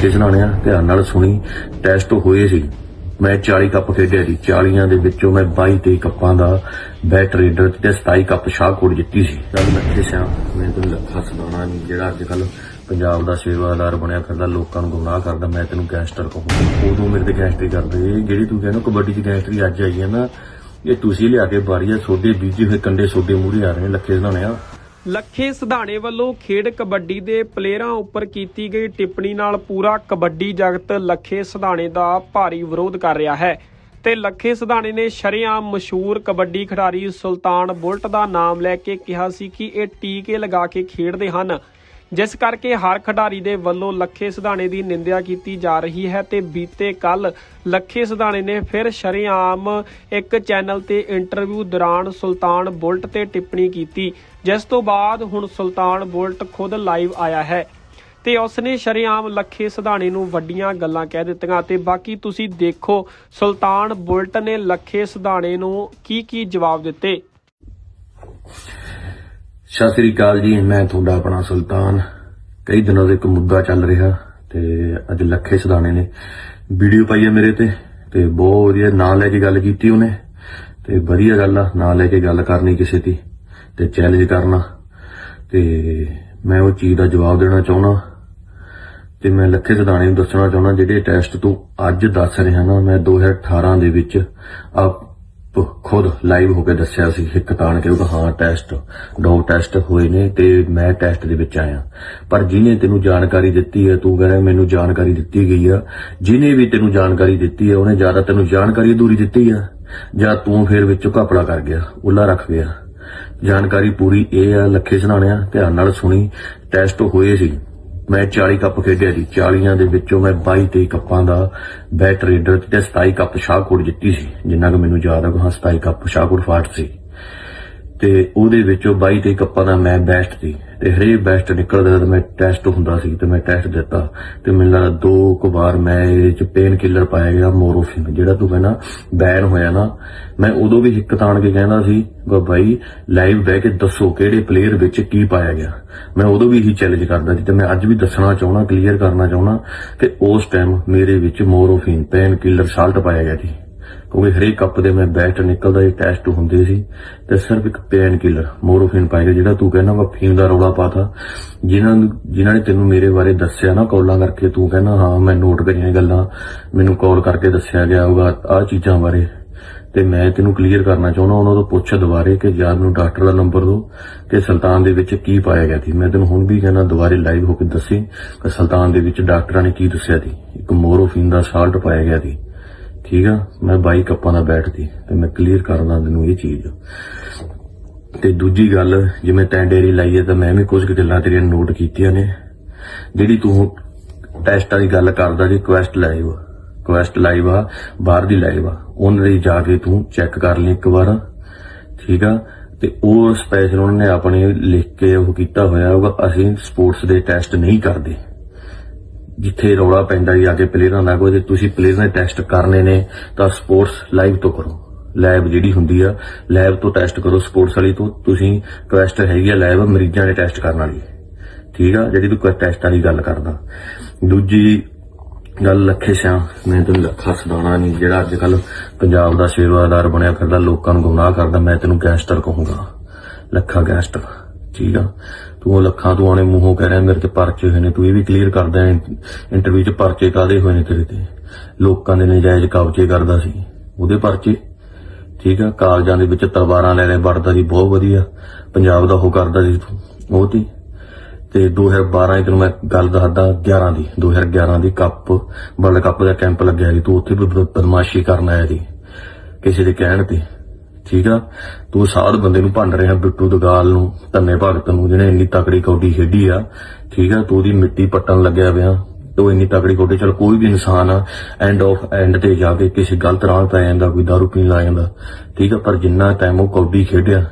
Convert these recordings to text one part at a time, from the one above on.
ਲੱਖੇ ਸੁਣਾਣਿਆ ਧਿਆਨ ਨਾਲ ਸੁਣੀ। ਟੈਸਟ ਹੋਏ ਸੀ। ਮੈਂ 40 ਕੱਪ ਖੇਡਿਆ ਸੀ। 40ਾਂ ਦੇ ਵਿੱਚੋਂ ਮੈਂ 22 23 ਕੱਪਾਂ ਦਾ ਬੈਟ ਰੇਡਰ ਤੇ 27 ਕੱਪ ਸ਼ਾਹਕੋਟ ਜਿੱਤੀ ਸੀ। ਜਦ ਲੱਖੇ ਸਿਆ ਮੈਂ ਤੈਨੂੰ ਲੱਖਾ ਸੁਣਾਉਣਾ ਨਹੀਂ, ਜਿਹੜਾ ਅੱਜ ਕੱਲ ਪੰਜਾਬ ਦਾ ਸੇਵਾਦਾਰ ਬਣਿਆ ਫਿਰਦਾ, ਲੋਕਾਂ ਨੂੰ ਗੁੰਮਰਾਹ ਕਰਦਾ, ਮੈਂ ਤੈਨੂੰ ਗੈਂਗਸਟਰ ਕਹੂੰ ਉਦੋਂ ਮੇਰੇ ਤੇ ਗੈਂਗਸਟਰੀ ਕਰਦੇ। ਜਿਹੜੀ ਤੂੰ ਕਹਿੰਦਾ ਕਬੱਡੀ 'ਚ ਗੈਂਗਸਟਰੀ ਅੱਜ ਆਈ ਹੈ ਨਾ, ਇਹ ਤੁਸੀਂ ਲਿਆ ਕੇ ਬਾਰੀਆ ਸੋਡੇ ਬੀਜੇ ਹੋਏ ਕੰਡੇ ਸੋਡੇ ਮੂਹਰੇ ਆ ਰਹੇ ਨੇ, ਲੱਖੇ ਸੁਣਾਣਿਆ ਲੱਖੇ ਸਿਧਾਣੇ ਵੱਲੋਂ ਖੇਡ ਕਬੱਡੀ ਦੇ ਪਲੇਅਰਾਂ ਉੱਪਰ ਕੀਤੀ ਗਈ ਟਿੱਪਣੀ ਨਾਲ ਪੂਰਾ ਕਬੱਡੀ ਜਗਤ ਲੱਖੇ ਸਿਧਾਣੇ ਦਾ ਭਾਰੀ ਵਿਰੋਧ ਕਰ ਰਿਹਾ ਹੈ ਤੇ ਲੱਖੇ ਸਿਧਾਣੇ ਨੇ ਸ਼ਰੇਆਮ ਮਸ਼ਹੂਰ ਕਬੱਡੀ ਖਿਡਾਰੀ ਸੁਲਤਾਨ ਬੁਲਟ ਦਾ ਨਾਮ ਲੈ ਕੇ ਕਿਹਾ ਸੀ ਕਿ ਇਹ ਟੀਕੇ ਲਗਾ ਕੇ ਖੇਡਦੇ ਹਨ। ਜਿਸ ਕਰਕੇ ਹਰ ਖਿਡਾਰੀ ਦੇ ਵੱਲੋਂ ਲੱਖੇ ਸਿਧਾਣੇ ਦੀ ਨਿੰਦਿਆ ਕੀਤੀ ਜਾ ਰਹੀ ਹੈ ਤੇ ਬੀਤੇ ਕੱਲ ਲੱਖੇ ਸਿਧਾਣੇ ਨੇ ਫਿਰ ਸ਼ਰੇਆਮ ਇੱਕ ਚੈਨਲ ਤੇ ਇੰਟਰਵਿਊ ਦੌਰਾਨ ਸੁਲਤਾਨ ਬੁਲਟ ਤੇ ਟਿੱਪਣੀ ਕੀਤੀ, ਜਿਸ ਤੋਂ ਬਾਅਦ ਹੁਣ ਸੁਲਤਾਨ ਬੁਲਟ ਖੁਦ ਲਾਈਵ ਆਇਆ ਹੈ। ਤੇ ਉਸਨੇ ਸ਼ਰੇਆਮ ਲੱਖੇ ਸਿਧਾਣੇ ਨੂੰ ਵੱਡੀਆਂ ਗੱਲਾਂ ਕਹਿ ਦਿੱਤੀਆਂ ਤੇ ਬਾਕੀ ਤੁਸੀਂ ਦੇਖੋ ਸੁਲਤਾਨ ਬੁਲਟ ਨੇ ਲੱਖੇ ਸਿਧਾਣੇ ਨੂੰ ਕੀ ਕੀ ਜਵਾਬ ਦਿੱਤੇ। ਸਤਿ ਸ੍ਰੀ ਅਕਾਲ ਜੀ, ਮੈਂ ਤੁਹਾਡਾ ਆਪਣਾ ਸੁਲਤਾਨ। ਕਈ ਦਿਨਾਂ ਤੋਂ ਇੱਕ ਮੁੱਦਾ ਚੱਲ ਰਿਹਾ ਤੇ ਅੱਜ ਲੱਖੇ ਸਦਾਣੇ ਨੇ। ਵੀਡੀਓ ਪਾਈ ਹੈ ਮੇਰੇ ਤੇ ਤੇ ਬਹੁਤ ਵਧੀਆ ਨਾਂ ਲੈ ਕੇ ਗੱਲ ਕੀਤੀ ਉਹਨੇ। ਤੇ ਵਧੀਆ ਗੱਲ ਆ, ਨਾਂ ਲੈ ਕੇ ਗੱਲ ਕਰਨੀ ਕਿਸੇ ਦੀ ਤੇ ਚੈਲੰਜ ਕਰਨਾ। ਤੇ ਮੈਂ ਉਹ ਚੀਜ਼ ਦਾ ਜਵਾਬ ਦੇਣਾ ਚਾਹੁੰਦਾ। ਤੇ ਮੈਂ ਲੱਖੇ ਸਦਾਣੇ ਨੂੰ ਦੱਸਣਾ ਚਾਹੁੰਦਾ, ਜਿਹੜੇ ਟੈਸਟ ਤੂੰ ਅੱਜ ਦੱਸ ਰਿਹਾ ਨਾ, ਮੈਂ 2018 ਦੇ ਵਿੱਚ ਆਪ ਖੁਦ ਲਾਈਵ ਹੋ ਕੇ ਦੱਸਿਆ ਸੀ ਹਿੱਕ ਤਾਣ ਕੇ ਉਹ ਹਾਂ ਟੈਸਟ ਡੋਗ ਟੈਸਟ ਹੋਏ ਨੇ ਤੇ ਮੈਂ ਟੈਸਟ ਦੇ ਵਿੱਚ ਆਇਆ। ਪਰ ਜਿਹਨੇ ਤੈਨੂੰ ਜਾਣਕਾਰੀ ਦਿੱਤੀ ਹੈ, ਤੂੰ ਕਹਿੰਦਾ ਮੈਨੂੰ ਜਾਣਕਾਰੀ ਦਿੱਤੀ ਗਈ ਆ। ਜਿਹਨੇ ਵੀ ਤੈਨੂੰ ਜਾਣਕਾਰੀ ਦਿੱਤੀ ਹੈ, ਉਹਨੇ ਜ਼ਿਆਦਾ ਤੈਨੂੰ ਜਾਣਕਾਰੀ ਅਧੂਰੀ ਦਿੱਤੀ ਆ। ਜਾਂ ਤੂੰ ਫਿਰ ਵਿੱਚੋਂ ਘਪਲਾ ਕਰ ਗਿਆ, ਉੱਲਾ ਰੱਖ ਗਿਆ। ਜਾਣਕਾਰੀ ਪੂਰੀ ਇਹ ਆ, ਲੱਖੇ ਸੁਣਾਣਿਆ ਧਿਆਨ ਨਾਲ ਸੁਣੀ ਟੈਸਟ ਹੋਏ ਸੀ। ਮੈਂ 40 ਕੱਪ ਖੇਡਿਆ ਸੀ 40ਾਂ ਦੇ ਵਿੱਚੋਂ ਮੈਂ 22 23 ਕੱਪਾਂ ਦਾ ਬੈਟ ਰੇਡਰ ਤੇ 27 ਕੱਪ ਸ਼ਾਹਕੋਟ ਜਿੱਤੀ ਸੀ, ਜਿੰਨਾ ਕਿ ਮੈਨੂੰ ਯਾਦ ਹੈ ਕਿ ਹਾਂ 27 ਕੱਪ ਸ਼ਾਹਕੋਟ ਫਾਟ ਸੀ। ਤੇ ਉਹਦੇ ਵਿੱਚੋਂ 22 23 ਕੱਪਾਂ ਦਾ ਮੈਂ ਬੈਸਟ ਸੀ। ਤੇ ਹਰੇਕ ਬੈਸਟ ਨਿਕਲਦਾ ਤਾਂ ਮੈਂ ਟੈਸਟ ਹੁੰਦਾ ਸੀ ਤੇ ਮੈਂ ਟੈਸਟ ਦਿੱਤਾ। ਤੇ ਮੈਨੂੰ ਲੱਗਦਾ ਦੋ ਕੁ ਵਾਰ ਮੈਂ ਇਹਦੇ ਚ ਪੇਨ ਕਿਲਰ ਪਾਇਆ ਗਿਆ ਮੋਰੋਫਿਨ ਜਿਹੜਾ ਤੂੰ ਕਹਿੰਦਾ ਬੈਨ ਹੋਇਆ ਨਾ। ਮੈਂ ਉਦੋਂ ਵੀ ਹਿੱਕ ਤਾਣ ਕੇ ਕਹਿੰਦਾ ਸੀ ਕਿ ਲਾਈਵ ਬਹਿ ਕੇ ਦੱਸੋ ਕਿਹੜੇ ਪਲੇਅਰ ਵਿੱਚ ਕੀ ਪਾਇਆ ਗਿਆ। ਮੈਂ ਉਦੋਂ ਵੀ ਇਹੀ ਚੈਲੰਜ ਕਰਦਾ ਸੀ ਤੇ ਮੈਂ ਅੱਜ ਵੀ ਦੱਸਣਾ ਚਾਹੁੰਦਾ ਕਲੀਅਰ ਕਰਨਾ ਚਾਹੁੰਦਾ। ਕਿ ਉਸ ਟਾਈਮ ਮੇਰੇ ਵਿੱਚ ਮੋਰੋਫਿਨ ਪੇਨ ਕਿਲਰ ਸਾਲਟ ਪਾਇਆ ਗਿਆ ਸੀ। ਕਿਉਂਕਿ ਹਰੇਕ ਕੱਪ ਦੇ ਮੈਂ ਬੈਸਟ ਨਿਕਲਦਾ, ਇਹ ਟੈਸਟ ਹੁੰਦੇ ਸੀ। ਤੇ ਸਿਰਫ ਇੱਕ ਪੇਨ ਕਿਲਰ ਮੋਰੋਫਿਨ ਪਾਏਗਾ ਜਿਹੜਾ ਤੂੰ ਕਹਿੰਦਾ ਵਾ ਫੀਮ ਦਾ ਰੌਲਾ ਪਾਤਾ ਜਿਨ੍ਹਾਂ ਜਿਨ੍ਹਾਂ ਨੇ ਤੈਨੂੰ ਮੇਰੇ ਬਾਰੇ ਦੱਸਿਆ ਨਾ ਕਾਲਾਂ ਕਰਕੇ, ਤੂੰ ਕਹਿੰਦਾ, ਹਾਂ, ਮੈਂ ਨੋਟ ਕਰੀਆਂ ਗੱਲਾਂ। ਮੈਨੂੰ ਕਾਲ ਕਰਕੇ ਦੱਸਿਆ ਗਿਆ ਹੋਊਗਾ ਆਹ ਚੀਜ਼ਾਂ ਬਾਰੇ। ਤੇ ਮੈਂ ਤੈਨੂੰ ਕਲੀਅਰ ਕਰਨਾ ਚਾਹੁੰਦਾ, ਉਹਨਾਂ ਤੋਂ ਪੁੱਛ ਦੁਬਾਰੇ ਕਿ ਯਾਰ ਮੈਨੂੰ ਡਾਕਟਰ ਦਾ ਨੰਬਰ ਦਿਓ ਕਿ ਸੁਲਤਾਨ ਦੇ ਵਿੱਚ ਕੀ ਪਾਇਆ ਗਿਆ ਸੀ। ਮੈਂ ਤੈਨੂੰ ਹੁਣ ਵੀ ਕਹਿੰਦਾ, ਦੁਬਾਰੇ ਲਾਈਵ ਹੋ ਕੇ ਦੱਸੀ ਕਿ ਸੁਲਤਾਨ ਦੇ ਵਿੱਚ ਡਾਕਟਰਾਂ ਨੇ ਕੀ ਦੱਸਿਆ ਸੀ। ਇੱਕ ਮੋਰੋਫਿਨ ਦਾ ਸਾਲਟ ਪਾਇਆ ਗਿਆ ਸੀ। ਠੀਕ ਆ? ਮੈਂ ਬਾਈਕ ਆਪਾਂ ਦਾ ਬੈਠਦੀ, ਤੇ ਮੈਂ ਕਲੀਅਰ ਕਰਦਾ ਤੈਨੂੰ ਇਹ ਚੀਜ਼। ਤੇ ਦੂਜੀ ਗੱਲ ਜਿਵੇਂ ਤੈਂ ਡੇਰੀ ਲਾਈ ਹੈ ਤਾਂ ਮੈਂ ਵੀ ਕੁਝ ਕੁ ਗੱਲਾਂ ਤੇਰੀਆਂ ਨੋਟ ਕੀਤੀਆਂ ਨੇ। ਜਿਹੜੀ ਤੂੰ ਟੈਸਟਾਂ ਦੀ ਗੱਲ ਕਰਦਾ ਜੀ ਕੁਐਸਟ ਲਾਈਵ ਕੁਐਸਟ ਲਾਈਵ ਆ, ਬਾਹਰ ਦੀ ਲਾਈਵ ਆ, ਉਹਨਾਂ ਦੇ ਜਾ ਕੇ ਤੂੰ ਚੈੱਕ ਕਰ ਲਈ ਇੱਕ ਵਾਰ। ਠੀਕ ਆ? ਤੇ ਉਹ ਸਪੈਸ਼ਲ ਉਹਨਾਂ ਨੇ ਆਪਣੇ ਲਿਖ ਕੇ ਉਹ ਕੀਤਾ ਹੋਇਆ ਹੋਗਾ ਅਸੀਂ ਸਪੋਰਟਸ ਦੇ ਟੈਸਟ ਨਹੀਂ ਕਰਦੇ। ਜਿੱਥੇ ਰੌਲਾ ਪੈਂਦਾ ਜੀ ਆ ਕੇ ਪਲੇਅਰਾਂ ਦਾ ਕੋਈ ਜੇ ਤੁਸੀਂ ਪਲੇਅਰਾਂ ਦੇ ਟੈਸਟ ਕਰਨੇ ਨੇ, ਤਾਂ ਸਪੋਰਟਸ ਲਾਈਵ ਤੋਂ ਕਰੋ। ਲੈਬ ਜਿਹੜੀ ਹੁੰਦੀ ਆ ਲੈਬ ਤੋਂ ਟੈਸਟ ਕਰੋ ਸਪੋਰਟਸ ਵਾਲੀ ਤੋਂ। ਤੁਸੀਂ ਕੁਐਸਟ ਹੈਗੀ ਆ ਲੈਬ ਮਰੀਜ਼ਾਂ ਦੇ ਟੈਸਟ ਕਰਨ ਵਾਲੀ। ਠੀਕ ਆ? ਜਿਹੜੀ ਤੂੰ ਟੈਸਟਾਂ ਦੀ ਗੱਲ ਕਰਦਾ। ਦੂਜੀ ਗੱਲ ਲੱਖੇ ਸਿਆ, ਮੈਂ ਤੈਨੂੰ ਲੱਖਾ ਸੁਣਾਉਣਾ ਨਹੀਂ, ਜਿਹੜਾ ਅੱਜ ਕੱਲ ਪੰਜਾਬ ਦਾ ਸੇਵਾਦਾਰ ਬਣਿਆ ਫਿਰਦਾ, ਲੋਕਾਂ ਨੂੰ ਗੁੰਮਰਾਹ ਕਰਦਾ, ਮੈਂ ਤੈਨੂੰ ਗੈਂਗਸਟਰ ਕਹੂੰਗਾ। ਲੱਖਾ ਗੈਂਗਸਟਰ ਠੀਕ ਆ? ਤੂੰ ਉਹ ਲੱਖਾਂ ਤੂੰ ਆਣੇ ਮੂੰਹੋਂ ਕਹਿ ਰਿਹਾ, ਮੇਰੇ ਤੇ ਪਰਚੇ ਹੋਏ ਨੇ। ਤੂੰ ਇਹ ਵੀ ਕਲੀਅਰ ਕਰਦਾ ਇੰਟਰਵਿਊ 'ਚ ਪਰਚੇ ਕਾਦੇ ਹੋਏ ਨੇ ਤੇਰੇ ਤੇ? ਲੋਕਾਂ ਦੇ ਨਜਾਇਜ਼ ਕਬਜ਼ੇ ਕਰਦਾ ਸੀ। ਉਹਦੇ ਪਰਚੇ? ਠੀਕ ਆ? ਕਾਲਜਾਂ ਦੇ ਵਿੱਚ ਤਲਵਾਰਾਂ ਲੈ ਲੈ, ਵੜਦਾ ਸੀ, ਬਹੁਤ ਵਧੀਆ। ਪੰਜਾਬ ਦਾ ਉਹ ਕਰਦਾ ਸੀ ਤੂੰ। ਉਹ ਤੇ? ਤੇ 2012 ਇੱਕ ਨੂੰ ਮੈਂ ਗੱਲ ਦੱਸਦਾ 11 ਦੀ 2011 ਦੀ ਕੱਪ, ਵਰਲਡ ਕੱਪ ਦਾ ਕੈਂਪ ਲੱਗਿਆ ਸੀ। ਤੂੰ ਉੱਥੇ ਵੀ ਬਦਮਾਸ਼ੀ ਕਰਨ ਆਇਆ ਸੀ, ਕਿਸੇ ਦੇ ਕਹਿਣ ਤੇ। ਠੀਕ ਆ? ਤੂੰ ਸਾਧ ਬੰਦੇ ਨੂੰ ਭੰਡ ਰਿਹਾ ਬਿੱਟੂ ਦਗਾਲ ਨੂੰ, ਧੰਨੇ ਭਗਤ ਨੂੰ, ਜਿਹਨੇ ਇੰਨੀ ਤਕੜੀ ਕੌਡੀ ਖੇਡੀ ਆ। ਠੀਕ ਆ? ਤੂੰ ਉਹਦੀ ਮਿੱਟੀ ਪੱਟਣ ਲੱਗਿਆ ਪਿਆ ਤੂੰ ਇੰਨੀ ਤਕੜੀ ਕੌਡੀ, ਚਲ ਕੋਈ ਵੀ ਇਨਸਾਨ ਆ ਐਂਡ ਆਫ ਐਂਡ ਤੇ ਜਾ ਕੇ ਕਿਸੇ ਗਲਤ ਰਾਹ ਪੈ ਜਾਂਦਾ, ਕੋਈ ਦਾਰੂ ਪੀਣ ਲੱਗ ਜਾਂਦਾ। ਠੀਕ ਆ? ਪਰ ਜਿੰਨਾ ਟਾਈਮ ਉਹ ਕੌਡੀ ਖੇਡਿਆ,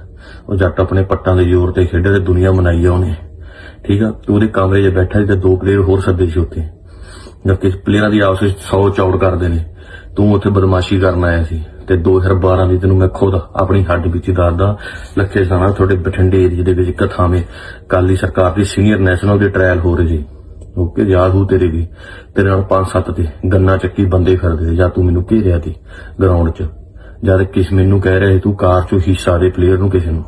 ਉਹ ਜੱਟ ਆਪਣੇ ਪੱਟਾਂ ਦੇ ਜ਼ੋਰ ਤੇ ਖੇਡਿਆ ਤੇ ਦੁਨੀਆ ਮਨਾਈ ਆ ਉਹਨੇ। ਠੀਕ ਆ? ਤੂੰ ਉਹਦੇ ਕਮਰੇ 'ਚ ਬੈਠਾ ਸੀ ਤੇ ਦੋ ਪਲੇਅਰ ਹੋਰ ਸੱਦੇ ਸੀ ਉੱਥੇ। ਜਦਕਿ ਪਲੇਅਰਾਂ ਦੀ ਆਪਸ ਵਿੱਚ 100 ਚੌੜ ਕਰਦੇ ਨੇ। ਤੂੰ ਉੱਥੇ ਬਦਮਾਸ਼ੀ ਕਰਨ ਆਇਆ ਸੀ ਤੇ 2012 ਦੀ ਤੈਨੂੰ ਮੈਂ ਖੁਦ ਆਪਣੀ ਹੱਡ ਵਿੱਚ ਦੱਸਦਾ ਲੱਖੇ ਸਾਨਾ ਤੁਹਾਡੇ ਬਠਿੰਡੇ ਏਰੀਏ ਦੇ ਵਿੱਚ ਇੱਕ ਕਾਲੀ ਸਰਕਾਰ ਦੀ ਸੀਨੀਅਰ ਨੈਸ਼ਨਲ ਦੀ ਟ੍ਰਾਇਲ ਹੋ ਰਹੀ ਸੀ। ਓਕੇ, ਯਾਦ ਹੋ ਤੇਰੇ ਵੀ। ਤੇਰੇ ਨਾਲ ਪੰਜ ਸੱਤ ਤੇ ਗੰਨਾ ਚੱਕੀ ਬੰਦੇ ਫਿਰਦੇ ਜਾਂ ਤੂੰ ਮੈਨੂੰ ਘੇਰਿਆ ਸੀ ਗਰਾਊਂਡ 'ਚ, ਜਦ ਕਿਸ ਮੈਨੂੰ ਕਹਿ ਰਿਹਾ ਸੀ ਤੂੰ ਕਾਰ 'ਚੋਂ ਹਿੱਸਾ ਦੇ ਪਲੇਅਰ ਨੂੰ ਕਿਸੇ ਨੂੰ।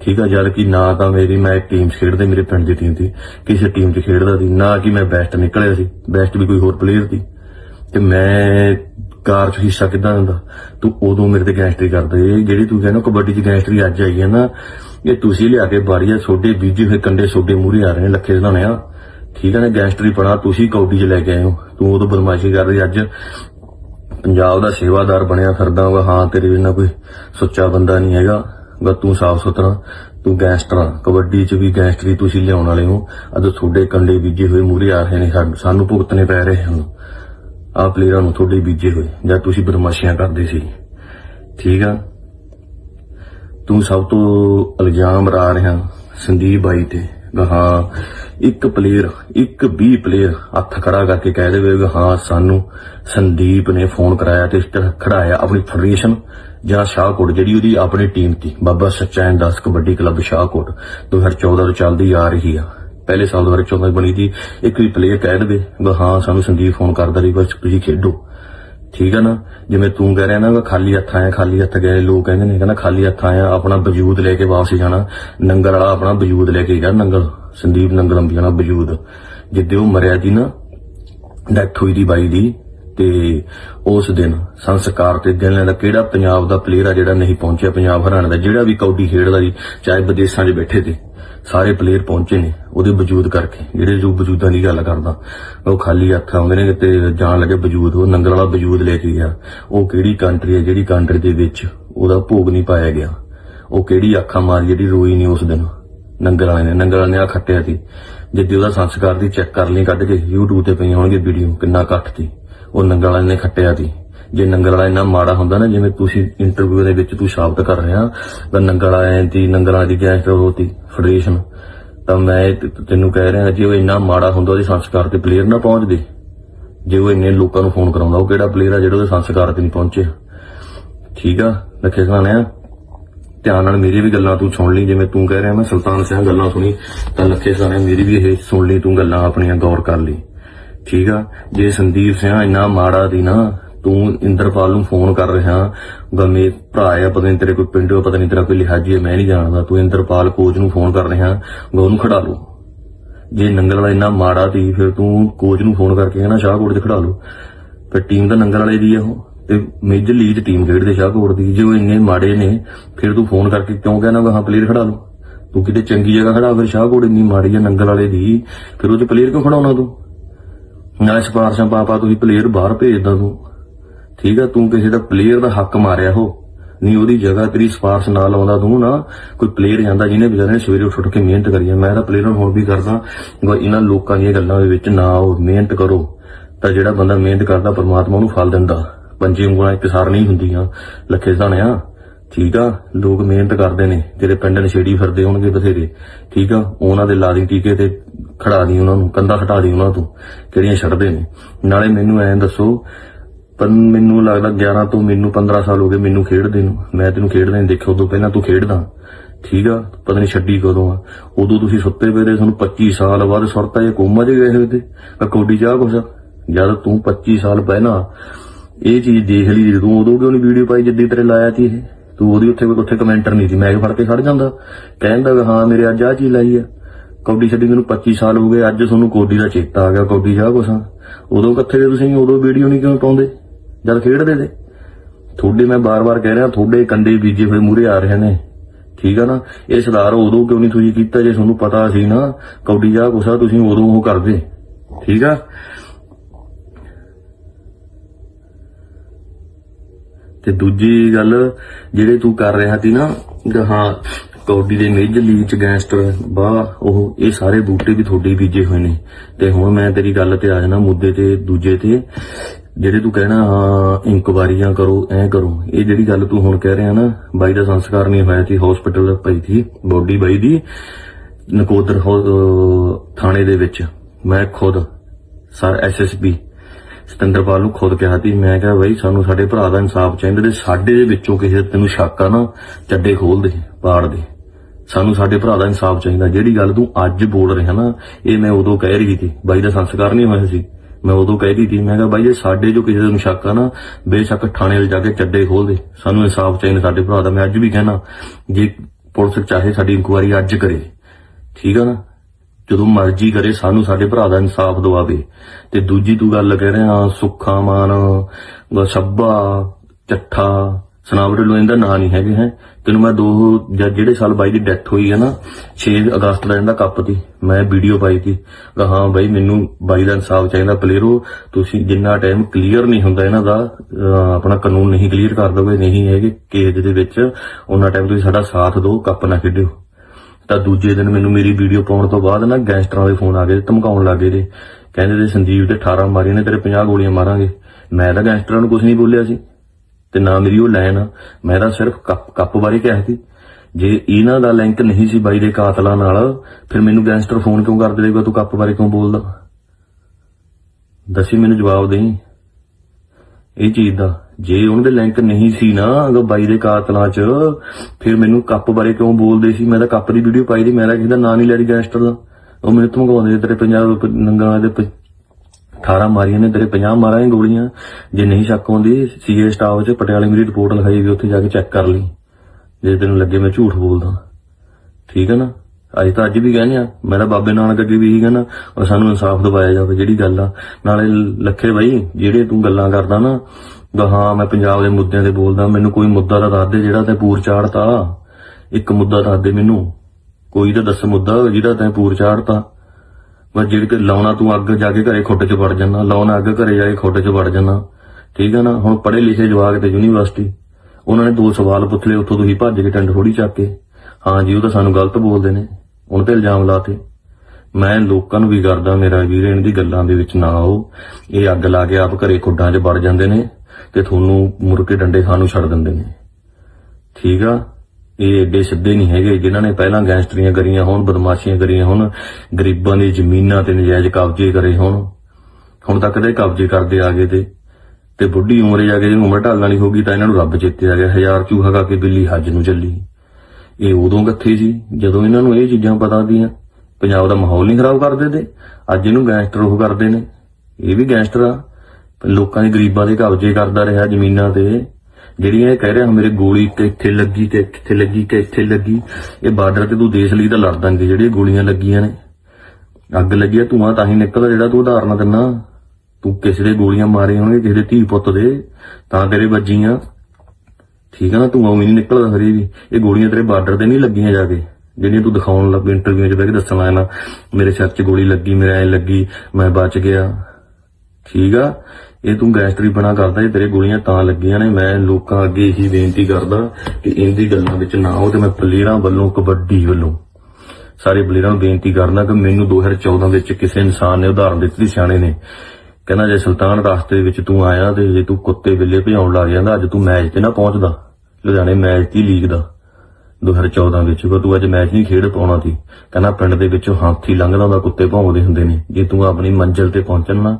ਠੀਕ ਆ, ਜਦ ਕਿ ਨਾ ਤਾਂ ਮੇਰੀ, ਮੈਂ ਇੱਕ ਟੀਮ ਖੇਡਦੇ ਮੇਰੇ ਪਿੰਡ ਦੀ ਟੀਮ ਸੀ ਕਿਸੇ ਟੀਮ 'ਚ ਖੇਡਦਾ ਸੀ, ਨਾ ਕਿ ਮੈਂ ਬੈਸਟ ਨਿਕਲਿਆ ਸੀ ਬੈਸਟ ਵੀ ਕੋਈ ਹੋਰ ਪਲੇਅਰ ਸੀ। ਤੇ ਮੈਂ ਕਾਰ 'ਚ ਹਿੱਸਾ ਕਿੱਦਾਂ ਦਿੰਦਾ? ਤੂੰ ਉਦੋਂ ਮੇਰੇ ਤੇ ਗੈਂਗਸਟਰੀ ਕਰਦਾ। ਇਹ ਜਿਹੜੀ ਤੂੰ ਕਹਿੰਦਾ ਕਬੱਡੀ 'ਚ ਗੈਂਗਸਟਰੀ ਅੱਜ ਆਈ ਹੈ ਨਾ, ਇਹ ਤੁਸੀਂ ਲਿਆ ਕੇ ਬਾੜੀਆ ਛੋਡੇ ਬੀਜੇ ਹੋਏ ਕੰਡੇ ਛੋਡੇ ਮੂਹਰੇ ਆ ਰਹੇ ਨੇ, ਲੱਖੇ ਸਦਾਣਿਆ ਠੀਕ ਹੈ ਨਾ ਗੈਂਗਸਟਰੀ ਪੜਾ ਤੁਸੀਂ ਕੌਡੀ 'ਚ ਲੈ ਕੇ ਆਏ ਹੋ। ਤੂੰ ਉਦੋਂ ਬਦਮਾਸ਼ੀ ਕਰ ਰਹੀ, ਅੱਜ ਪੰਜਾਬ ਦਾ ਸੇਵਾਦਾਰ ਬਣਿਆ ਫਿਰਦਾ ਵਾ। ਹਾਂ, ਤੇਰੇ ਬਿਨਾਂ ਕੋਈ ਸੁੱਚਾ ਬੰਦਾ ਨਹੀਂ ਹੈਗਾ। ਗਾ ਤੂੰ ਸਾਫ਼ ਸੁਥਰਾ, ਤੂੰ ਗੈਂਗਸਟਰ ਕਬੱਡੀ 'ਚ ਵੀ ਗੈਂਗਸਟਰੀ ਤੁਸੀਂ ਲਿਆਉਣ ਵਾਲੇ ਹੋ। ਅੱਜ ਤੁਹਾਡੇ ਕੰਡੇ, ਬੀਜੇ ਹੋਏ ਮੂਹਰੇ ਆ ਰਹੇ ਨੇ। ਸਾਨੂੰ- ਸਾਨੂੰ ਭੁਗਤਣੇ ਪੈ ਰਹੇ ਹਨ। ਆ ਪਲੇਅਰਾਂ ਨੂੰ ਤੁਹਾਡੇ ਬੀਜੇ ਹੋਏ, ਜਾਂ ਤੁਸੀਂ ਬਦਮਾਸ਼ੀਆਂ ਕਰਦੇ ਸੀ। ਠੀਕ ਆ? ਤੂੰ ਸਭ ਤੋਂ ਇਲਜ਼ਾਮ ਲਾ ਰਿਹਾ, ਸੰਦੀਪ ਬਾਈ ਤੇ ਹਾਂ, ਇੱਕ ਪਲੇਅਰ ਇੱਕ 20 ਪਲੇਅਰ ਹੱਥ ਖੜਾ ਕਰਕੇ ਕਹਿ ਦੇਵੇ ਵੀ ਹਾਂ, ਸਾਨੂੰ ਸੰਦੀਪ ਨੇ ਫੋਨ ਕਰਾਇਆ ਤੇ ਖੜਾਇਆ ਆਪਣੀ ਫੈਡਰੇਸ਼ਨ ਜਾਂ ਸ਼ਾਹਕੋਟ, ਜਿਹੜੀ ਉਹਦੀ ਆਪਣੀ ਟੀਮ ਸੀ। ਬਾਬਾ ਸੱਚੈਨ ਦਾਸ ਕਬੱਡੀ ਕਲੱਬ ਸ਼ਾਹਕੋਟ 2014 ਤੋਂ ਚੱਲਦੀ ਆ ਰਹੀ ਆ। ਪਹਿਲੇ ਸਾਲ 2014 ਚ ਬਣੀ ਸੀ। ਇੱਕ ਵੀ ਪਲੇਅਰ ਕਹਿ ਦੇਵੇ ਵੀ ਹਾਂ, ਸਾਨੂੰ ਸੰਦੀਪ ਫੋਨ ਕਰਦਾ ਰਹੀ, ਬਸ ਤੁਸੀਂ ਖੇਡੋ। ਠੀਕ ਆ ਨਾ? ਜਿਵੇਂ ਤੂੰ ਕਹਿ ਰਿਹਾ ਨਾ ਖਾਲੀ ਹੱਥ ਆਇਆ, ਖਾਲੀ ਹੱਥ ਗਏ, ਲੋਕ ਕਹਿੰਦੇ ਨੇ ਕਹਿੰਦਾ ਖਾਲੀ ਹੱਥ ਆਇਆ, ਆਪਣਾ ਵਜੂਦ ਲੈ ਕੇ ਵਾਪਸ ਜਾਣਾ। ਨੰਗਲ ਵਾਲਾ ਆਪਣਾ ਵਜੂਦ ਲੈ ਕੇ ਗਿਆ, ਨੰਗਲ। ਸੰਦੀਪ ਨੰਗਲ ਅੰਬੀਆਂ ਦਾ ਵਜੂਦ। ਜਿੱਦੇ ਉਹ ਮਰਿਆ ਸੀ ਨਾ ਡੈਥ ਹੋਈ ਦੀ ਬਾਈ ਦੀ ਤੇ ਉਸ ਦਿਨ ਸੰਸਕਾਰ ਤੇ ਦਿਨ ਦਾ ਕਿਹੜਾ ਪੰਜਾਬ ਦਾ ਪਲੇਅਰ ਆ ਜਿਹੜਾ ਨਹੀਂ ਪਹੁੰਚਿਆ, ਪੰਜਾਬ ਹਰਿਆਣਾ ਦਾ, ਜਿਹੜਾ ਵੀ ਕੌਡੀ ਖੇਡਦਾ ਜੀ ਚਾਹੇ ਵਿਦੇਸ਼ਾਂ 'ਚ ਬੈਠੇ ਤੇ ਸਾਰੇ ਪਲੇਅਰ ਪਹੁੰਚੇ ਨੇ ਉਹਦੇ ਵਜੂਦ ਕਰਕੇ, ਜਿਹੜੇ ਜੋ ਵਜੂਦਾਂ ਦੀ ਗੱਲ ਕਰਦਾ। ਉਹ ਖਾਲੀ ਹੱਥ ਆਉਂਦੇ ਨੇ ਤੇ ਜਾਣ ਲੱਗੇ ਵਜੂਦ, ਉਹ ਨੰਗਲ ਵਾਲਾ ਵਜੂਦ ਲੈ ਕੇ ਗਿਆ। ਉਹ ਕਿਹੜੀ ਕੰਟਰੀ ਹੈ, ਜਿਹੜੀ ਕੰਟਰੀ ਦੇ ਵਿੱਚ ਉਹਦਾ ਭੋਗ ਨਹੀਂ ਪਾਇਆ ਗਿਆ। ਉਹ ਕਿਹੜੀ ਅੱਖਾਂ ਮਾਰੀ ਜਿਹੜੀ ਰੋਈ ਨਹੀਂ ਉਸ ਦਿਨ। ਨੰਗਲ ਵਾਲੇ ਨੇ, ਨੰਗਲ ਵਾਲੇ ਨੇ ਆ ਖੱਟਿਆ ਸੀ। ਜਿੱਦੀ ਉਹਦਾ ਸੰਸਕਾਰ ਦੀ ਚੈੱਕ ਕਰ ਲਈ, ਕੱਢ ਕੇ YouTube ਤੇ ਪਈ ਹੋਣਗੇ ਵੀਡੀਓ ਕਿੰਨਾ ਇਕੱਠ ਸੀ। ਉਹ ਨੰਗਲ ਵਾਲੇ ਨੇ ਖੱਟਿਆ ਸੀ। ਜੇ ਨੰਗਲ ਵਾਲਾ ਇੰਨਾ ਮਾੜਾ ਹੁੰਦਾ ਨਾ, ਜਿਵੇਂ ਤੁਸੀਂ ਇੰਟਰਵਿਊ ਦੇ ਵਿੱਚ ਤੂੰ ਸਾਬਤ ਕਰ ਰਿਹਾ, ਤਾਂ ਨੰਗਲ ਵਾਲੇ ਦੀ, ਨੰਗਲ ਵਾਲੀ ਦੀ ਗੈਂਗਸਟਰ ਹੋਤੀ ਫੈਡਰੇਸ਼ਨ ਤਾਂ ਮੈਂ ਤੈਨੂੰ ਕਹਿ ਰਿਹਾ ਜੇ, ਉਹ ਇੰਨਾ ਮਾੜਾ ਹੁੰਦਾ, ਉਹਦੇ ਸੰਸਕਾਰ ਤੇ ਪਲੇਅਰ ਨਾ ਪਹੁੰਚਦੇ। ਜੇ ਉਹ ਇੰਨੇ ਲੋਕਾਂ ਨੂੰ ਫੋਨ ਕਰਾਉਂਦਾ, ਉਹ ਕਿਹੜਾ ਪਲੇਅਰ ਆ ਜਿਹੜਾ ਉਹਦੇ ਸੰਸਕਾਰ ਤੇ ਨਹੀਂ ਪਹੁੰਚਿਆ? ਠੀਕ ਆ ਲੱਖੇ ਸਹਾਣਿਆ ਧਿਆਨ ਨਾਲ ਮੇਰੀ ਵੀ ਗੱਲਾਂ ਤੂੰ ਸੁਣ ਲਈ, ਜਿਵੇਂ ਤੂੰ ਕਹਿ ਰਿਹਾ, ਮੈਂ ਸੁਲਤਾਨ ਸਿੰਘ ਗੱਲਾਂ ਸੁਣੀ, ਤਾਂ ਲੱਖੇ ਸਹਾਣਿਆ ਮੇਰੀ ਵੀ ਇਹ ਸੁਣ ਲਈ, ਤੂੰ ਗੱਲਾਂ ਆਪਣੀਆਂ ਗੌਰ ਕਰ ਲਈ। ਠੀਕ ਆ? ਜੇ ਸੰਦੀਪ ਸਿੰਘ ਇੰਨਾ ਮਾੜਾ ਦੀ ਨਾ, ਤੂੰ ਇੰਦਰਪਾਲ ਨੂੰ ਫੋਨ ਕਰ ਰਿਹਾ ਗਮੇ ਭਰਾ ਆ, ਪਤਾ ਨਹੀਂ ਤੇਰੇ ਕੋਈ ਪਿੰਡ ਪਤਾ ਨਹੀਂ ਤੇਰਾ ਕੋਈ ਲਿਹਾਜੀ ਹੈ ਮੈਂ ਨਹੀਂ ਜਾਣਦਾ, ਤੂੰ ਇੰਦਰਪਾਲ ਕੋਚ ਨੂੰ ਫੋਨ ਕਰ ਰਿਹਾ ਗਾ ਉਹਨੂੰ ਖੜਾ ਲਓ। ਜੇ ਨੰਗਲ ਵਾਲਾ ਇੰਨਾ ਮਾੜਾ ਸੀ, ਫਿਰ ਤੂੰ ਕੋਚ ਨੂੰ ਫੋਨ ਕਰਕੇ ਕਹਿੰਦਾ ਸ਼ਾਹਕੋਟ 'ਚ ਖੜਾ ਲਓ। ਫਿਰ ਟੀਮ ਦਾ ਨੰਗਲ ਵਾਲੇ ਦੀ ਆ ਉਹ। ਤੇ ਮੇਜਰ ਲੀਗ 'ਚ ਟੀਮ ਖੇਡਦੇ ਸ਼ਾਹਕੋਟ ਦੀ, ਜੇ ਉਹ ਇੰਨੇ ਮਾੜੇ ਨੇ, ਫਿਰ ਤੂੰ ਫੋਨ ਕਰਕੇ ਕਿਉਂ ਕਹਿਣਾ ਵਾ, ਹਾਂ ਪਲੇਅਰ ਖੜਾ ਲਓ। ਤੂੰ ਕਿਤੇ ਚੰਗੀ ਜਗ੍ਹਾ ਖੜਾ, ਫਿਰ ਸ਼ਾਹਕੋਟ ਇੰਨੀ ਮਾੜੀ ਆ ਨੰਗਲ ਵਾਲੇ ਦੀ, ਫਿਰ ਉਹ 'ਚ ਪਲੇਅਰ ਕਿਉਂ ਖੜਾਉਣਾ ਤੂੰ? ਨਾਲੇ ਸਿਫਾਰਸ਼ਾਂ ਪਾ ਪਾ ਤੁਸੀਂ ਪਲੇਅਰ ਬਾਹਰ ਭੇਜਦਾ ਤੂੰ। ਠੀਕ ਆ, ਤੂੰ ਕਿਸੇ ਦਾ ਪਲੇਅਰ ਦਾ ਹੱਕ ਮਾਰਿਆ ਹੋ, ਨਹੀਂ ਉਹਦੀ ਜਗ੍ਹਾ ਤੇਰੀ ਸਿਫਾਰਸ਼ ਨਾਲ ਆਉਂਦਾ ਤੂੰ ਨਾ, ਕੋਈ ਪਲੇਅਰ ਜਾਂਦਾ ਜਿਹਨੇ ਵਿਚਾਰੇ ਨੇ ਸਵੇਰੇ ਉੱਠ ਉੱਠ ਕੇ ਮਿਹਨਤ ਕਰੀ ਆ। ਮੈਂ ਤਾਂ ਪਲੇਅਰ ਨੂੰ ਹੁਣ ਵੀ ਕਰਦਾ ਇਹਨਾਂ ਲੋਕਾਂ ਦੀਆਂ ਗੱਲਾਂ ਦੇ ਵਿੱਚ ਨਾ ਆਓ, ਮਿਹਨਤ ਕਰੋ, ਤਾਂ ਜਿਹੜਾ ਬੰਦਾ ਮਿਹਨਤ ਕਰਦਾ, ਪਰਮਾਤਮਾ ਉਹਨੂੰ ਫਲ ਦਿੰਦਾ। ਪੰਜੇ ਉਂਗਲਾਂ ਇੱਕ ਸਾਰ ਨਹੀਂ ਹੁੰਦੀਆਂ। ਲੱਖੇ ਸਦਾਣਿਆ ਠੀਕ ਆ, ਲੋਕ ਮਿਹਨਤ ਕਰਦੇ ਨੇ, ਜਿਹੜੇ ਪਿੰਡ ਨਸ਼ੇੜੀ ਫਿਰਦੇ ਹੋਣਗੇ ਬਥੇਰੇ। ਠੀਕ ਆ, ਉਹਨਾਂ ਦੇ ਲਾਦੀ ਟੀਕੇ ਤੇ ਖੜਾ ਦੀ ਉਹਨਾਂ ਨੂੰ, ਕੰਧਾ ਹਟਾ ਦੀ ਉਹਨਾਂ ਤੋਂ, ਕਿਹੜੀਆਂ ਛੱਡਦੇ ਨੇ। ਨਾਲੇ ਮੈਨੂੰ ਐਂ ਦੱਸੋ ਪਰ ਮੈਨੂੰ ਲੱਗਦਾ 11 ਤੋਂ ਮੈਨੂੰ 15 ਸਾਲ ਹੋ ਗਏ ਮੈਨੂੰ ਖੇਡਦੇ ਨੂੰ। ਮੈਂ ਤੈਨੂੰ ਖੇਡਦੇ ਨਹੀਂ ਦੇਖਿਆ, ਉਦੋਂ ਪਹਿਲਾਂ ਤੂੰ ਖੇਡਦਾ। ਠੀਕ ਆ, ਪਤਾ ਨਹੀਂ ਛੱਡੀ ਕਦੋਂ ਆ। ਉਦੋਂ ਤੁਸੀਂ ਸੁੱਤੇ ਪਏ ਤੇ ਤੁਹਾਨੂੰ 25 ਸਾਲ ਬਾਅਦ ਸੁਰਤਾ ਇਹ ਕੋਮਾ 'ਚ ਗਏ ਹੋਏ ਤੇ। ਆ ਕੌਡੀ ਚਾਹ ਕੁਛ ਜਦ ਤੂੰ 25 ਸਾਲ ਪਹਿਲਾਂ ਇਹ ਚੀਜ਼ ਦੇਖ ਲਈ ਜਦੋਂ ਉਦੋਂ ਕਿਉਂ ਨਹੀਂ ਵੀਡੀਓ ਪਾਈ ਜਿੱਦੀ ਤੇਰੇ ਲਾਇਆ ਸੀ ਇਹ? ਤੂੰ ਉਹਦੀ ਉੱਥੇ ਕੋਈ, ਉੱਥੇ ਕਮੈਂਟਰ ਨਹੀਂ ਸੀ। ਮੈਂ ਫੜ ਕੇ ਖੜ ਜਾਂਦਾ। ਕਹਿੰਦਾ ਹਾਂ, ਮੇਰੇ ਅੱਜ ਆਹ ਚੀਜ਼ ਲਾਈ ਆ। ਕੌਡੀ ਛੱਡੀ ਮੈਨੂੰ 25 ਸਾਲ ਹੋ ਗਏ, ਅੱਜ ਤੁਹਾਨੂੰ ਕੌਡੀ ਦਾ ਚੇਤਾ ਆ ਗਿਆ, ਕੌਡੀ ਜਾ ਕੁਛ ਉਦੋਂ ਕਿੱਥੇ ਗਏ ਤੁਸੀਂ, ਉਦੋਂ ਵੀਡੀਓ ਨਹੀਂ ਕਿਉਂ ਪਾਉਂਦੇ? ਜਦ ਖੇਡਦੇ ਤੇ। ਤੁਹਾਡੇ ਮੈਂ ਬਾਰ-ਬਾਰ ਕਹਿ ਰਿਹਾ, ਤੁਹਾਡੇ ਕੰਡੇ ਬੀਜੇ ਹੋਏ ਮੂਰੇ ਆ ਰਹੇ ਨੇ। ਠੀਕ ਆ ਨਾ? ਇਹ ਸੁਧਾਰ ਉਦੋਂ ਕਿਉਂ ਨਹੀਂ ਤੁਸੀਂ ਕੀਤਾ ਜੇ ਤੁਹਾਨੂੰ ਪਤਾ ਸੀ ਨਾ? ਕੌਡੀ ਜਾ ਕੁਛ ਤੁਸੀਂ ਉਦੋਂ ਉਹ ਕਰਦੇ। ਠੀਕ ਆ? ਤੇ ਦੂਜੀ ਗੱਲ ਜਿਹੜੇ ਤੂੰ ਕਰ ਰਿਹਾ ਸੀ ਨਾ ਹਾਂ ਕੌਡੀ ਦੇ ਮੇਜ ਲੀਚ ਗੈਂਗਸਟਰ ਬਾ ਉਹ, ਇਹ ਸਾਰੇ ਬੂਟੇ ਵੀ ਤੁਹਾਡੇ ਬੀਜੇ ਹੋਏ ਨੇ। ਤੇ ਹੁਣ ਮੈਂ ਤੇਰੀ ਗੱਲ ਤੇ ਆ ਜਾਣਾ ਮੁੱਦੇ ਤੇ, ਦੂਜੇ ਤੇ। ਜਿਹੜੇ ਤੂੰ ਕਹਿਣਾ, ਹਾਂ, ਇਨਕੁਆਰੀਆਂ ਕਰੋ, ਐ ਕਰੋ। ਇਹ ਜਿਹੜੀ ਗੱਲ ਤੂੰ ਹੁਣ ਕਹਿ ਰਿਹਾ ਨਾ, ਬਾਈ ਦਾ ਸੰਸਕਾਰ ਨਹੀਂ ਹੋਇਆ ਸੀ ਹਸਪੀਟਲ ਪਈ ਸੀ, ਬੋਡੀ ਬਾਈ ਦੀ, ਨਕੋਦਰ ਥਾਣੇ ਦੇ ਵਿੱਚ। ਮੈਂ ਖੁਦ, ਸਰ ਐਸਐਸਪੀ ਸਤਿੰਦਰਪਾਲ ਨੂੰ ਖੁਦ ਕਿਹਾ ਸੀ, ਮੈਂ ਕਿਹਾ ਬਈ ਸਾਨੂੰ ਸਾਡੇ ਭਰਾ ਦਾ ਇਨਸਾਫ ਚਾਹੀਦਾ ਤੇ ਸਾਡੇ ਦੇ ਵਿੱਚੋਂ ਕਿਸੇ ਤੈਨੂੰ ਸ਼ੱਕ ਆ ਨਾ, ਚੱਡੇ ਖੋਲ ਦੇ, ਪਾੜ ਦੇ। ਸਾਨੂੰ ਸਾਡੇ ਭਰਾ ਦਾ ਇਨਸਾਫ ਚਾਹੀਦਾ। ਜਿਹੜੀ ਗੱਲ ਤੂੰ ਅੱਜ ਬੋਲ ਰਿਹਾ ਨਾ, ਇਹ ਮੈਂ ਉਦੋਂ ਕਹਿ ਰਹੀ ਸੀ, ਬਾਈ ਦਾ ਸੰਸਕਾਰ ਨਹੀਂ ਹੋਇਆ ਸੀ। ਮੈਂ ਉਦੋਂ ਕਹਿ ਰਹੀ ਸੀ, ਮੈਂ ਕਿਹਾ ਬਾਈ ਜੇ ਸਾਡੇ ਜੋ ਕਿਸੇ ਨੂੰ ਸ਼ੱਕ ਆ ਨਾ, ਬੇਸ਼ੱਕ ਥਾਣੇ ਵਿੱਚ ਜਾ ਕੇ ਚੱਡੇ ਖੋਲ ਦੇ। ਸਾਨੂੰ ਇਨਸਾਫ ਚਾਹੀਦਾ ਸਾਡੇ ਭਰਾ ਦਾ, ਮੈਂ ਅੱਜ ਵੀ ਕਹਿਣਾ, ਜੇ ਪੁਲਿਸ ਚਾਹੇ ਸਾਡੀ ਇਨਕੁਆਇਰੀ ਅੱਜ ਕਰੇ। ਠੀਕ ਆ ਨਾ? ਜਦੋਂ ਮਰਜ਼ੀ ਕਰੇ, ਸਾਨੂੰ ਸਾਡੇ ਭਰਾ ਦਾ ਇਨਸਾਫ ਦਵਾਵੇ। ਤੇ ਦੂਜੀ ਤੂੰ ਗੱਲ ਕਹਿ ਰਿਹਾ, ਸੁੱਖਾ, ਮਾਨ ਗ- ਸੱਬਾ, ਚੱਠਾ ਸਨਾਵਰ ਲੋ ਇਹਦਾ ਨਾਂ ਨਹੀਂ ਹੈਗੇ, ਹੈ। ਤੈਨੂੰ ਮੈਂ ਦੋ ਜਿਹੜੇ ਸਾਲ ਬਾਈ ਦੀ ਡੈਥ ਹੋਈ ਹੈ ਨਾ 6 ਅਗਸਤ ਦਾ ਇਹਦਾ ਕੱਪ ਦੀ ਮੈਂ ਵੀਡੀਓ ਪਾਈ ਸੀ। ਕਿ ਹਾਂ ਬਾਈ, ਮੈਨੂੰ ਬਾਈ ਦਾ ਇਨਸਾਫ ਚਾਹੀਦਾ ਪਲੇਰੋ ਤੁਸੀਂ ਜਿੰਨਾ ਟਾਈਮ ਕਲੀਅਰ ਨਹੀਂ ਹੁੰਦਾ ਇਹਨਾਂ ਦਾ ਆਪਣਾ ਕਾਨੂੰਨ ਨਹੀਂ ਕਲੀਅਰ ਕਰ ਦੋਗੇ, ਨਹੀਂ ਹੈਗੇ ਕੇਸ ਦੇ ਵਿੱਚ, ਉਹਨਾਂ ਟਾਈਮ ਤੁਸੀਂ ਸਾਡਾ ਸਾਥ ਦਿਓ, ਕੱਪ ਨਾ ਖੇਡਿਓ। ਤਾਂ ਦੂਜੇ ਦਿਨ ਮੈਨੂੰ ਮੇਰੀ ਵੀਡੀਓ ਪਾਉਣ ਤੋਂ ਬਾਅਦ ਨਾ ਗੈਂਗਸਟਰਾਂ ਦੇ ਫੋਨ ਆ ਗਏ, ਧਮਕਾਉਣ ਲੱਗੇ ਤੇ ਕਹਿੰਦੇ ਤੇ ਸੰਜੀਵ ਤੇ 18 ਮਾਰੀਆਂ ਨੇ, ਤੇਰੇ 50 ਗੋਲੀਆਂ ਮਾਰਾਂਗੇ। ਮੈਂ ਤਾਂ ਗੈਂਗਸਟਰਾਂ ਨੂੰ ਕੁਝ ਨਹੀਂ ਬੋਲਿਆ ਸੀ। ਤੇ ਨਾ ਮੇਰੀ ਉਹ ਲਾਈਨ ਆ ਮੈਂ ਤਾਂ ਸਿਰਫ ਕੱਪ ਕੱਪ ਬਾਰੇ ਕਿਹਾ ਸੀ। ਜੇ ਇਹਨਾਂ ਦਾ ਲਿੰਕ ਨਹੀਂ ਸੀ ਬਾਈ ਦੇ ਕਾਤਲਾਂ ਨਾਲ, ਫਿਰ ਮੈਨੂੰ ਗੈਂਗਸਟਰ ਫੋਨ ਕਿਉਂ ਕਰ ਦੇਗਾ ਤੂੰ ਕੱਪ ਬਾਰੇ ਕਿਉਂ ਬੋਲਦਾ? ਦੱਸੀ ਮੈਨੂੰ ਜਵਾਬ ਦੇਈ। ਇਹ ਚੀਜ਼ ਦਾ ਜੇ ਉਹਨਾਂ ਦੇ ਲਿੰਕ ਨਹੀਂ ਸੀ ਨਾ, ਅਗਰ ਬਾਈ ਦੇ ਕਾਤਲਾਂ 'ਚ, ਫਿਰ ਮੈਨੂੰ ਕੱਪ ਬਾਰੇ ਕਿਉਂ ਬੋਲਦੇ ਸੀ? ਮੈਂ ਤਾਂ ਕੱਪ ਦੀ ਵੀਡੀਓ ਪਾਈ ਦੀ ਮੇਰਾ ਕਿਸੇ ਦਾ ਨਾਂ ਨਹੀਂ ਲੈ ਗੈਂਗਸਟਰ ਦਾ। ਉਹ ਮੈਨੂੰ ਧਮਕਾਉਂਦੇ ਤੇਰੇ ਪੰਜਾਬ ਨੰਗਾ ਦੇ 18 ਮਾਰੀਆਂ ਨੇ, ਤੇਰੇ 50 ਮਾਰਾਂਗੇ ਗੋਲੀਆਂ। ਜੇ ਨਹੀਂ ਸ਼ੱਕ ਹੁੰਦੀ ਸੀਏ ਸਟਾਫ 'ਚ ਪਟਿਆਲੇ ਮੇਰੀ ਰਿਪੋਰਟ ਲਿਖਾਈ ਵੀ ਉੱਥੇ ਜਾ ਕੇ ਚੈੱਕ ਕਰ ਲਈ। ਜੇ ਤੈਨੂੰ ਲੱਗੇ ਮੈਂ ਝੂਠ ਬੋਲਦਾ। ਠੀਕ ਹੈ ਨਾ? ਅੱਜ ਤਾਂ ਅੱਜ ਵੀ ਕਹਿੰਦੇ ਆ, ਮੈਂ ਬਾਬੇ ਨਾਨਕ ਅੱਗੇ ਵੀ ਇਹੀ ਕਹਿੰਦਾ ਔਰ ਸਾਨੂੰ ਇਨਸਾਫ ਦਿਵਾਇਆ ਜਾਵੇ, ਜਿਹੜੀ ਗੱਲ ਆ। ਨਾਲੇ ਲੱਖੇ ਬਾਈ, ਜਿਹੜੇ ਤੂੰ ਗੱਲਾਂ ਕਰਦਾ ਨਾ ਵੀ ਹਾਂ, ਮੈਂ ਪੰਜਾਬ ਦੇ ਮੁੱਦਿਆਂ ਤੇ ਬੋਲਦਾ, ਮੈਨੂੰ ਕੋਈ ਮੁੱਦਾ ਤਾਂ ਦੱਸ ਦੇ, ਜਿਹੜਾ ਤੈਂ ਪੂਰ ਚਾੜਤਾ। ਇੱਕ ਮੁੱਦਾ ਦੱਸ ਦੇ ਮੈਨੂੰ। ਕੋਈ ਤਾਂ ਦੱਸ ਮੁੱਦਾ, ਜਿਹੜਾ ਤੈਂ ਪੂਰ ਚਾੜਤਾ। ਬਸ ਜਿਹੜੇ ਕਿ ਲਾਉਣਾ, ਤੂੰ ਅੱਗ ਜਾ ਕੇ ਘਰੇ ਖੁੱਟ 'ਚ ਵੜ ਜਾਣਾ ਲਾਉਣਾ ਅੱਗ, ਘਰੇ ਜਾ ਕੇ ਖੁੱਟ 'ਚ ਵੜ ਜਾਣਾ ਠੀਕ ਹੈ ਨਾ? ਹੁਣ ਪੜ੍ਹੇ ਲਿਖੇ ਜਵਾਕ ਤੇ ਯੂਨੀਵਰਸਿਟੀ। ਉਹਨਾਂ ਨੇ ਦੋ ਸਵਾਲ ਪੁੱਛ ਲਏ, ਉੱਥੋਂ ਤੁਸੀਂ ਭੱਜ ਕੇ ਟੰਡ ਥੋੜੀ ਚੱਕ ਕੇ। ਹਾਂ ਜੀ, ਉਹ ਤਾਂ ਸਾਨੂੰ ਗਲਤ ਬੋਲਦੇ ਨੇ। ਉਹਨਾਂ ਤੇ ਇਲਜ਼ਾਮ ਲਾਤੇ। ਮੈਂ ਲੋਕਾਂ ਨੂੰ ਵੀ ਕਰਦਾ, ਮੇਰਾ ਵੀਰ, ਇਹਨਾਂ ਦੀ ਗੱਲਾਂ ਦੇ ਵਿੱਚ ਨਾ ਆਓ। ਇਹ ਅੱਗ ਲਾ ਕੇ ਆਪ ਘਰੇ ਖੁੱਡਾਂ 'ਚ ਵੜ ਜਾਂਦੇ ਨੇ। ਤੇ ਤੁਹਾਨੂੰ ਮੁੜ ਕੇ ਡੰਡੇ ਖਾਣ ਨੂੰ ਛੱਡ ਦਿੰਦੇ ਨੇ। ਠੀਕ ਆ? ਇਹ ਏਡੇ ਸਿੱਧੇ ਨਹੀਂ ਹੈਗੇ ਜਿਨ੍ਹਾਂ ਨੇ ਪਹਿਲਾਂ ਗੈਂਗਸਟਰੀਆਂ ਕਰੀਆਂ ਹੋਣ, ਬਦਮਾਸ਼ੀਆਂ ਕਰੀਆਂ ਹੋਣ, ਗਰੀਬਾਂ ਦੀ ਜ਼ਮੀਨਾਂ ਤੇ ਨਜਾਇਜ਼ ਕਬਜ਼ੇ ਕਰੇ ਹੋਣ। ਹੁਣ ਤੱਕ ਦੇ ਕਬਜ਼ੇ ਕਰਦੇ ਆ ਗਏ ਤੇ। ਤੇ ਬੁੱਢੀ ਉਮਰੇ ਜਾ ਕੇ ਜਦੋਂ ਉਮਰ ਢਾਲਣ ਵਾਲੀ ਹੋ ਗਈ ਤਾਂ ਇਹਨਾਂ ਨੂੰ ਰੱਬ ਚੇਤੇ ਆ ਗਿਆ। ਹਜ਼ਾਰ ਚੂਹਾ ਖਾ ਕੇ ਬਿੱਲੀ ਹੱਜ ਨੂੰ ਚੱਲੀ। ਇਹ ਉਦੋਂ ਕਿੱਥੇ ਸੀ? ਜਦੋਂ ਇਹਨਾਂ ਨੂੰ ਇਹ ਚੀਜ਼ਾਂ ਪਤਾ ਦੀਆਂ, ਪੰਜਾਬ ਦਾ ਮਾਹੌਲ ਨਹੀਂ ਖਰਾਬ ਕਰਦੇ ਤੇ ਅੱਜ ਇਹਨੂੰ ਗੈਂਗਸਟਰ ਉਹ ਕਰਦੇ ਨੇ। ਇਹ ਵੀ ਗੈਂਗਸਟਰ ਆ। ਲੋਕਾਂ ਦੇ ਗਰੀਬਾਂ ਦੇ ਕਬਜ਼ੇ ਕਰਦਾ ਰਿਹਾ ਜ਼ਮੀਨਾਂ ਤੇ। ਜਿਹੜੀਆਂ ਇਹ ਕਹਿ ਰਿਹਾ ਮੇਰੇ ਗੋਲੀ ਤੇ ਇੱਥੇ ਲੱਗੀ ਤੇ ਇੱਥੇ ਲੱਗੀ ਤੇ ਇੱਥੇ ਲੱਗੀ, ਇਹ ਬਾਰਡਰ ਤੇ ਤੂੰ ਦੇਸ਼ ਲਈ ਤਾਂ ਲੜਦਾ ਨਹੀਂ ਜਿਹੜੀਆਂ ਗੋਲੀਆਂ ਲੱਗੀਆਂ ਨੇ। ਅੱਗ ਲੱਗੀ ਆ, ਧੂਆਂ ਤਾਂ ਹੀ ਨਿਕਲਦਾ ਜਿਹੜਾ ਤੂੰ ਉਦਾਹਰਨ ਦਿੰਨਾ। ਤੂੰ ਕਿਸੇ ਦੇ ਗੋਲੀਆਂ ਮਾਰੇ ਹੋਣਗੇ, ਕਿਸੇ ਦੇ ਧੀ ਪੁੱਤ ਦੇ, ਤਾਂ ਤੇਰੇ ਵੱਜੀਆਂ। ਠੀਕ ਆ ਨਾ, ਧੂਆਂ ਵੀ ਨਹੀਂ ਨਿਕਲਦਾ ਹਰੇ ਵੀ। ਇਹ ਗੋਲੀਆਂ ਤੇਰੇ ਬਾਰਡਰ ਤੇ ਨਹੀਂ ਲੱਗੀਆਂ ਜਾ ਕੇ। ਜਿਹੜੀਆਂ ਤੂੰ ਦਿਖਾਉਣ ਲੱਗ ਇੰਟਰਵਿਊ 'ਚ ਬਹਿ ਕੇ ਦੱਸਣ ਆਇਆ ਨਾ ਮੇਰੇ ਸਿਰ 'ਚ ਗੋਲੀ ਲੱਗੀ, ਮੇਰੇ ਐ ਲੱਗੀ, ਮੈਂ ਬਚ ਗਿਆ। ਠੀਕ ਆ? ਇਹ ਤੂੰ ਗੈਸਟਰੀ ਬਣਾ ਕਰਦਾ ਇਹ ਤੇਰੇ ਗੋਲੀਆਂ ਤਾਂ ਲੱਗੀਆਂ ਨੇ। ਮੈਂ ਲੋਕਾਂ ਅੱਗੇ ਇਹੀ ਬੇਨਤੀ ਕਰਦਾ ਕਿ ਇਹਦੀ ਗੱਲਾਂ ਵਿੱਚ ਨਾ ਆਓ ਤੇ ਮੈਂ ਪਲੇਅਰਾਂ ਵੱਲੋਂ, ਕਬੱਡੀ ਵੱਲੋਂ ਸਾਰੇ ਪਲੇਅਰਾਂ ਨੂੰ ਬੇਨਤੀ ਕਰਦਾ ਕਿ ਮੈਨੂੰ 2014 ਵਿੱਚ ਕਿਸੇ ਇਨਸਾਨ ਨੇ ਉਦਾਹਰਨ ਦਿੱਤੀ ਸਿਆਣੇ ਨੇ। ਕਹਿੰਦਾ, ਜੇ ਸੁਲਤਾਨ ਰਸਤੇ ਦੇ ਵਿੱਚ ਤੂੰ ਆਇਆ ਤੇ ਜੇ ਤੂੰ ਕੁੱਤੇ ਬਿੱਲੇ ਭਜਾਉਣ ਲੱਗ ਜਾਂਦਾ, ਅੱਜ ਤੂੰ ਮੈਚ ਤੇ ਨਾ ਪਹੁੰਚਦਾ। ਲੁਧਿਆਣੇ ਮੈਚ ਦੀ ਲੀਗ ਦਾ। 2014 ਵਿੱਚ ਕੋ ਤੂੰ ਅੱਜ ਮੈਚ ਨਹੀਂ ਖੇਡ ਪਾਉਣਾ ਸੀ। ਕਹਿੰਦਾ ਪਿੰਡ ਦੇ ਵਿੱਚੋਂ ਹਾਥੀ ਲੰਘਦਾ ਹੁੰਦਾ ਕੁੱਤੇ ਭੌਂਕਦੇ ਹੁੰਦੇ ਨੇ। ਜੇ ਤੂੰ ਆਪਣੀ ਮੰਜ਼ਿਲ ਤੇ ਪਹੁੰਚਣਾ ਨਾ,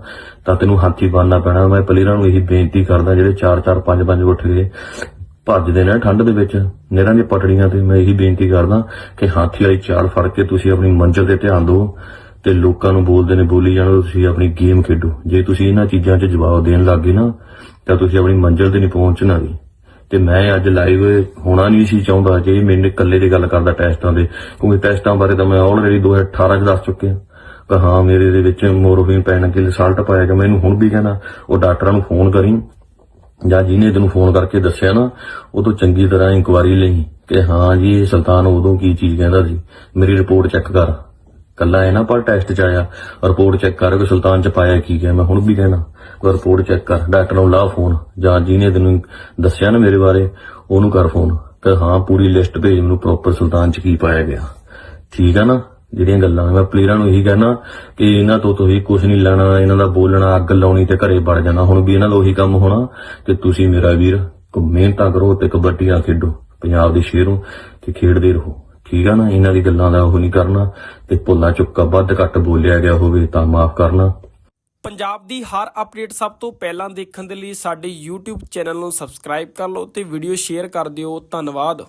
ਤਾਂ ਤੈਨੂੰ ਹਾਥੀ ਬਣਨਾ ਪੈਣਾ। ਮੈਂ ਪਲੇਅਰਾਂ ਨੂੰ ਇਹੀ ਬੇਨਤੀ ਕਰਦਾ, ਜਿਹੜੇ 4-4 5-5 ਉੱਠ ਗਏ ਭੱਜਦੇ ਨੇ ਠੰਡ ਦੇ ਵਿੱਚ ਨਹਿਰਾਂ ਦੀਆਂ ਪਟੜੀਆਂ ਤੇ ਮੈਂ ਇਹੀ ਬੇਨਤੀ ਕਰਦਾ ਕਿ ਹਾਥੀ ਵਾਲੀ ਚਾਲ ਫੜ ਕੇ ਤੁਸੀਂ ਆਪਣੀ ਮੰਜ਼ਿਲ ਤੇ ਧਿਆਨ ਦਿਓ ਤੇ ਲੋਕਾਂ ਨੂੰ ਬੋਲਦੇ ਨੇ, ਬੋਲੀ ਜਾਣੋ, ਤੁਸੀਂ ਆਪਣੀ ਗੇਮ ਖੇਡੋ। ਜੇ ਤੁਸੀਂ ਇਹਨਾਂ ਚੀਜ਼ਾਂ 'ਚ ਜਵਾਬ ਦੇਣ ਲੱਗੇ ਨਾ, ਤਾਂ ਤੁਸੀਂ ਆਪਣੀ ਮੰਜ਼ਿਲ ਤੇ ਨਹੀਂ ਪਹੁੰਚਣਾ ਜੀ। ਤੇ ਮੈਂ ਅੱਜ ਲਾਈਵ ਹੋਣਾ ਨਹੀਂ ਸੀ ਚਾਹੁੰਦਾ, ਜੇ ਮੈਨੂੰ ਇਕੱਲੇ ਦੀ ਗੱਲ ਕਰਦਾ ਟੈਸਟਾਂ ਦੇ, ਕਿਉਂਕਿ ਟੈਸਟਾਂ ਬਾਰੇ ਤਾਂ ਮੈਂ ਆਲਰੇਡੀ 2018 ਚ ਦੱਸ ਚੁੱਕਿਆ। ਕਿ ਹਾਂ, ਮੇਰੇ ਦੇ ਵਿੱਚ ਮੋਰਫਿਨ ਪੈਣ ਕੇ ਰਿਜ਼ਲਟ ਪਾਇਆ ਕਿ ਮੈਨੂੰ ਹੁਣ ਵੀ ਕਹਿੰਦਾ ਉਹ ਡਾਕਟਰਾਂ ਨੂੰ ਫੋਨ ਕਰੀ, ਜਾਂ ਜਿਹਨੇ ਤੈਨੂੰ ਫੋਨ ਕਰਕੇ ਦੱਸਿਆ ਨਾ, ਉਹ ਤੋਂ ਚੰਗੀ ਤਰ੍ਹਾਂ ਇਨਕੁਆਰੀ ਲਈ ਕਿ ਹਾਂ ਜੀ, ਇਹ ਸੁਲਤਾਨ ਉਦੋਂ ਕੀ ਚੀਜ਼ ਕਹਿੰਦਾ ਸੀ। ਮੇਰੀ ਰਿਪੋਰਟ ਚੈੱਕ ਕਰ। ਕੱਲਾ ਇਹ ਨਾ, ਪਰ ਟੈਸਟ ਚ ਆਇਆ। ਰਿਪੋਰਟ ਚੈੱਕ ਕਰ ਕਿ ਸੁਲਤਾਨ ਚ ਪਾਇਆ ਕੀ ਗਿਆ, ਮੈਂ ਹੁਣ ਵੀ ਕਹਿਣਾ। ਕੋਈ ਰਿਪੋਰਟ ਚੈੱਕ ਕਰ ਡਾਕਟਰ ਨੂੰ ਲਾ ਫੋਨ ਜਾਂ ਜਿਹਨੇ ਤੈਨੂੰ ਦੱਸਿਆ ਨਾ ਮੇਰੇ ਬਾਰੇ, ਉਹਨੂੰ ਕਰ ਫੋਨ ਕਿ ਹਾਂ, ਪੂਰੀ ਲਿਸਟ ਭੇਜ ਮੈਨੂੰ ਪ੍ਰੋਪਰ ਸੁਲਤਾਨ ਚ ਕੀ ਪਾਇਆ ਗਿਆ। ਠੀਕ ਆ ਨਾ? ਜਿਹੜੀਆਂ ਗੱਲਾਂ, ਮੈਂ ਪਲੇਅਰਾਂ ਨੂੰ ਇਹੀ ਕਹਿਣਾ ਕਿ ਇਹਨਾਂ ਤੋਂ ਤੁਸੀਂ ਕੁਝ ਨਹੀਂ ਲੈਣਾ, ਇਹਨਾਂ ਦਾ ਬੋਲਣਾ, ਅੱਗ ਲਾਉਣੀ ਤੇ ਘਰੇ ਵੜ ਜਾਣਾ। ਹੁਣ ਵੀ ਇਹਨਾਂ ਦਾ ਉਹੀ ਕੰਮ ਹੋਣਾ ਕਿ ਤੁਸੀਂ ਮੇਰਾ ਵੀਰ ਕੋ ਮਿਹਨਤਾਂ ਕਰੋ ਤੇ ਕਬੱਡੀਆਂ ਖੇਡੋ। ਪੰਜਾਬ ਦੇ ਸ਼ੇਰੋਂ ਤੇ ਖੇਡਦੇ ਰਹੋ। ਠੀਕ ਆ ਨਾ? ਇਹਨਾਂ ਦੀ ਗੱਲਾਂ ਦਾ ਉਹ ਨਹੀਂ ਕਰਨਾ ਤੇ ਭੁੱਲਾ ਚੁੱਕਾ ਵੱਧ ਘੱਟ ਬੋਲਿਆ ਗਿਆ ਹੋਵੇ ਤਾਂ ਮਾਫ ਕਰਨਾ। ਪੰਜਾਬ ਦੀ ਹਰ ਅਪਡੇਟ ਸਭ ਤੋਂ ਪਹਿਲਾਂ ਦੇਖਣ ਦੇ ਲਈ ਸਾਡੇ YouTube ਚੈਨਲ ਨੂੰ ਸਬਸਕ੍ਰਾਈਬ ਕਰ ਲਓ ਤੇ ਵੀਡੀਓ ਸ਼ੇਅਰ ਕਰ ਦਿਓ। ਧੰਨਵਾਦ।